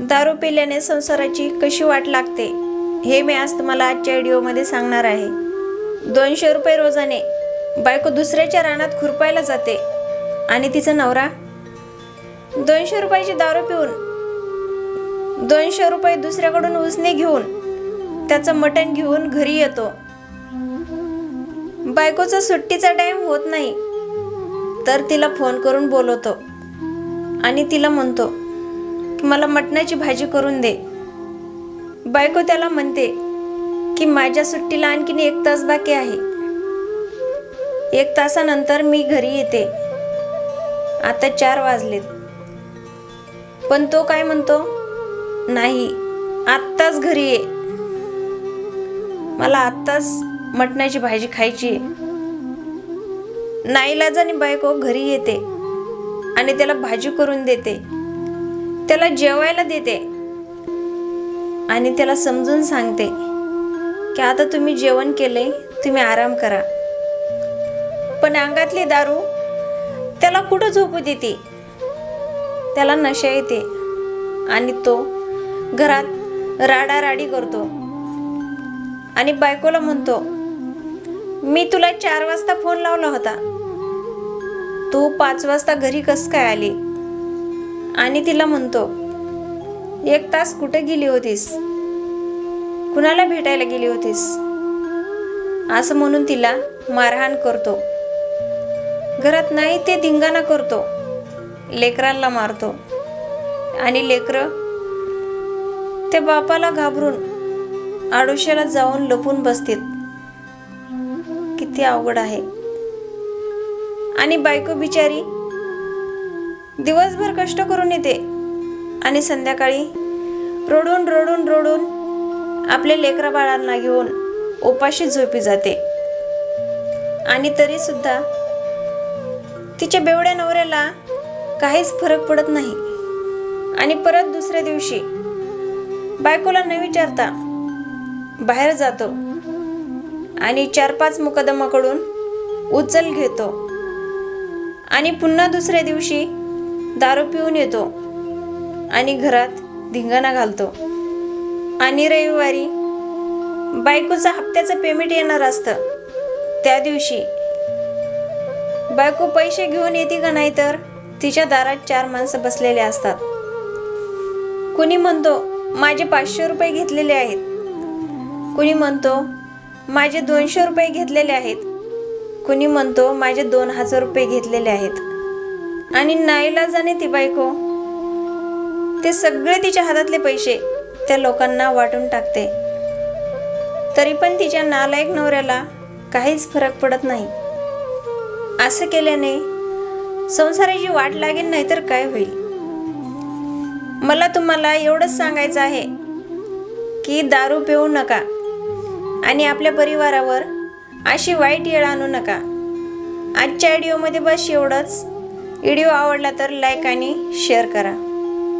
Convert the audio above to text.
दारू पिल्याने संसाराची कशी वाट लागते हे मी आज तुम्हाला आजच्या व्हिडिओमध्ये सांगणार आहे. दोनशे रुपये रोजाने बायको दुसऱ्याच्या रानात खुरपायला जाते. आणि तिचा नवरा? दोनशे रुपयाची दारू पिऊन दोनशे रुपये दुसऱ्याकडून उसने घेऊन त्याचं मटण घेऊन घरी येतो. बायकोचा सुट्टीचा टाईम होत नाही तर तिला फोन करून बोलवतो. आणि तिला म्हणतो की मला मटणाची भाजी करून दे. बायको त्याला म्हणते की माझ्या सुट्टीला आणखीन एक तास बाकी आहे. एक तासानंतर मी घरी येते. आता चार वाजलेत. पण तो काय म्हणतो? नाही आत्ताच घरी ये. मला आत्ताच मटणाची भाजी खायची आहे. नाईलाजाने बायको घरी येते आणि त्याला भाजी करून देते. त्याला जेवायला देते. आणि त्याला समजून सांगते की आता तुम्ही जेवण केले तुम्ही आराम करा. पण अंगातली दारू त्याला कुठं झोपू देते? त्याला नशा येते आणि तो घरात राडाराडी करतो. आणि बायकोला म्हणतो मी तुला चार वाजता फोन लावला होता. तू पाच वाजता घरी कस काय आली? आणि तिला म्हणतो एक तास कुठे गेली होतीस? कुणाला भेटायला गेली होतीस? असं म्हणून तिला मारहाण करतो. घरात नाही ते धिंगाणा करतो. लेकरांना मारतो. आणि लेकरं ते बापाला घाबरून आडोश्याला जाऊन लपून बसतील. किती अवघड आहे. आणि बायको बिचारी दिवसभर कष्ट करून येते. आणि संध्याकाळी रडून रडून रडून आपले लेकरा बाळांना घेऊन उपाशी झोपी जाते. आणि तरी सुद्धा तिच्या बेवड्या नवऱ्याला काहीच फरक पडत नाही. आणि परत दुसऱ्या दिवशी बायकोला न विचारता बाहेर जातो आणि चार पाच मुकदमाकडून उचल घेतो. आणि पुन्हा दुसऱ्या दिवशी दारू पिऊन येतो आणि घरात धिंगाणा घालतो. आणि रविवारी बायकोचं हप्त्याचं पेमेंट येणार असतं. त्या दिवशी बायको पैसे घेऊन येते का नाही तर तिच्या दारात चार माणसं बसलेले असतात. कुणी म्हणतो माझे पाचशे रुपये घेतलेले आहेत. कुणी म्हणतो माझे दोनशे रुपये घेतलेले आहेत. कुणी म्हणतो माझे दोन हजार रुपये घेतलेले आहेत. आणि नाईलाजाने ती बायको ते सगळे तिच्या हातातले पैसे त्या लोकांना वाटून टाकते. तरी पण तिच्या नालायक नवऱ्याला काहीच फरक पडत नाही. असं केल्याने संसाराची वाट लागेल नाही तर काय होईल? मला तुम्हाला एवढंच सांगायचं आहे की दारू पिऊ नका आणि आपल्या परिवारावर अशी वाईट येळ आणू नका. आजच्या व्हिडिओमध्ये बस एवढंच. व्हिडिओ आवडला तर लाईक आणि शेअर करा.